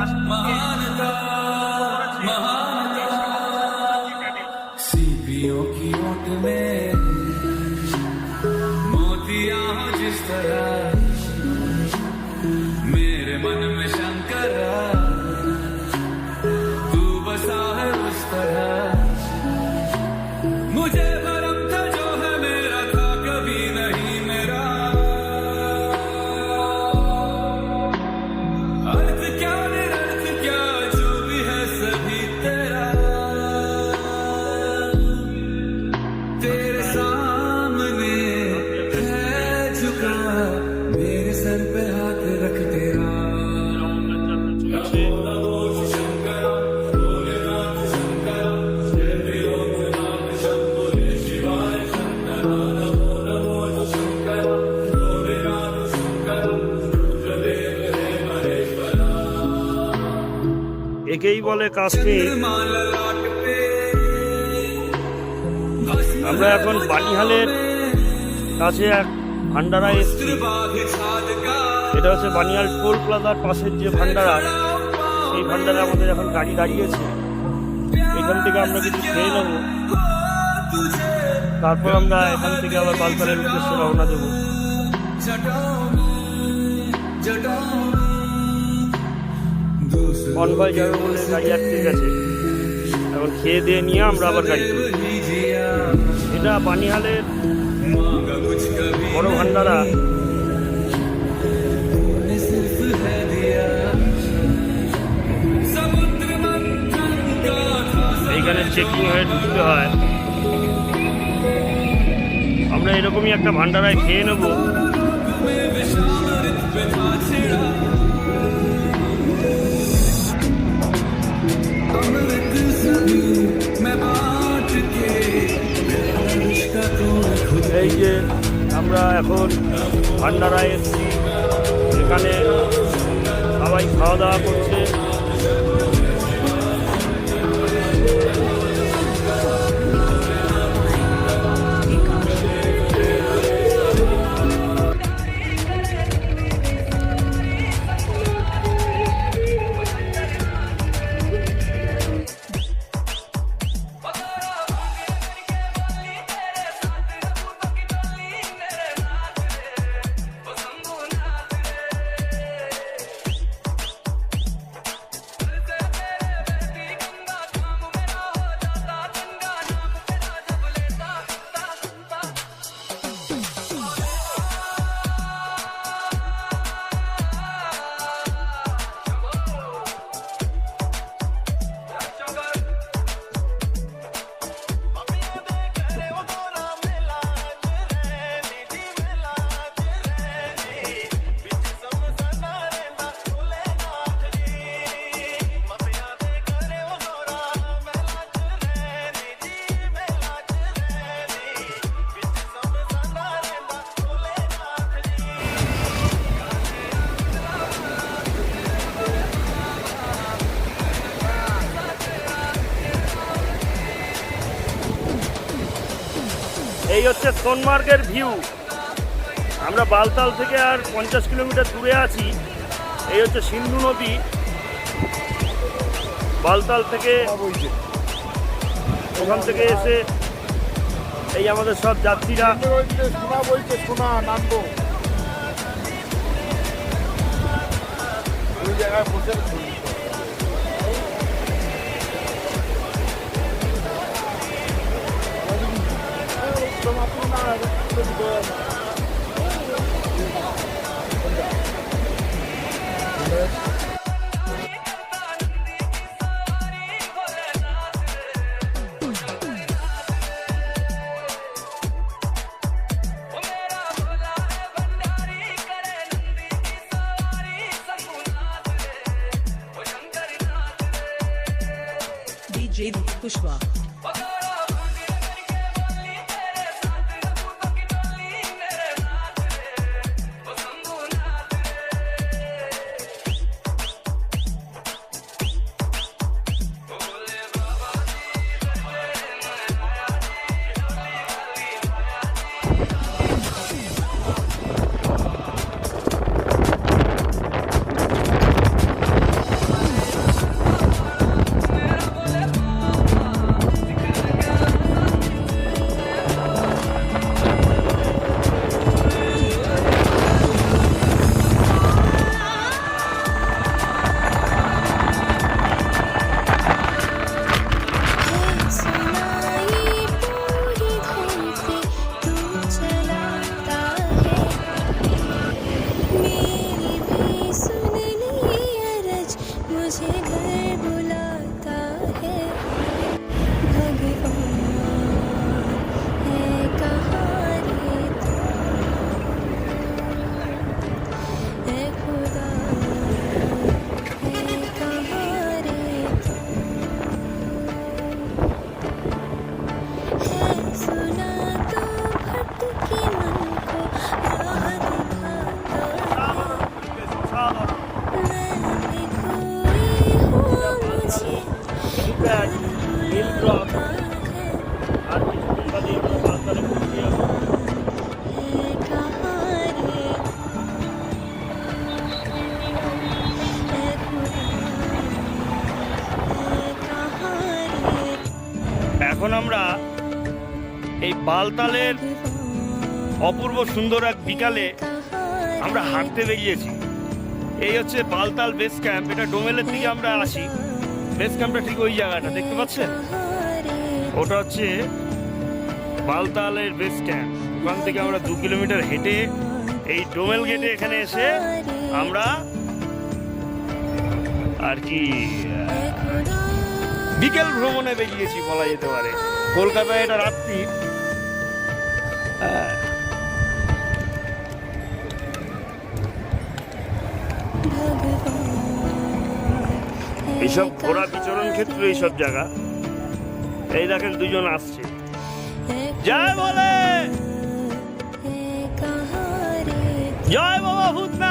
রাষ্ট্রকে বলে কাশ্মীর আমরা এখন বানিহালের কাছে এক ভান্ডারা এসছি। এটা হচ্ছে বানিহাল টোল প্লাজার পাশের যে ভান্ডারা, সেই ভান্ডারে আমাদের এখন গাড়ি দাঁড়িয়েছে। এখান থেকে আমরা কিছু খেয়ে নেব। তারপর আমরা এখান থেকে আবার বালপালের উদ্দেশ্যে রওনা দেবো। কনভয় যাবে মনে গাড়ি আটকে গেছে। এখন খেয়ে দিয়ে নিয়ে আমরা আবার গাড়ি এটা বানিহালের বড় ভান্ডারা। এইখানে চেকিং হয়ে ঢুকতে হয়। আমরা এরকমই একটা ভান্ডারায় খেয়ে নেব। এই যে আমরা এখন ভান্ডারায় এসেছি। এখানে সবাই খাওয়া দাওয়া করছে। এই হচ্ছে সোনমার্গের ভিউ আমরা বালতাল থেকে আর পঞ্চাশ কিলোমিটার দূরে আছি। এই হচ্ছে সিন্ধু নদী। বালতাল থেকে ওখান থেকে এসে এই আমাদের সব যাত্রীরা জায়গায় বসে DJ এখন আমরা এই বালতালের অপূর্ব সুন্দর এক বিকালে আমরা হাঁটতে বেরিয়েছি। এই হচ্ছে বালতাল বেস ক্যাম্প এটা ডোমেলের দিকে আমরা আসি। বেস ক্যাম্পটা ঠিক ওই জায়গাটা, দেখতে পাচ্ছেন? ওটা হচ্ছে বালতালের বেস ক্যাম্প ওখান থেকে আমরা দু কিলোমিটার হেঁটে এই ডোমেল গেটে এখানে এসে আমরা আর কি বিকেল ভ্রমণে বেরিয়েছি বলা যেতে পারে। কলকাতায় এটা রাত্রি। এইসব ঘোরা বিচরণ ক্ষেত্রে এইসব জায়গা। এই দেখেন দুজন আসছে। জয় বলে! জয় বাবা ভূতনা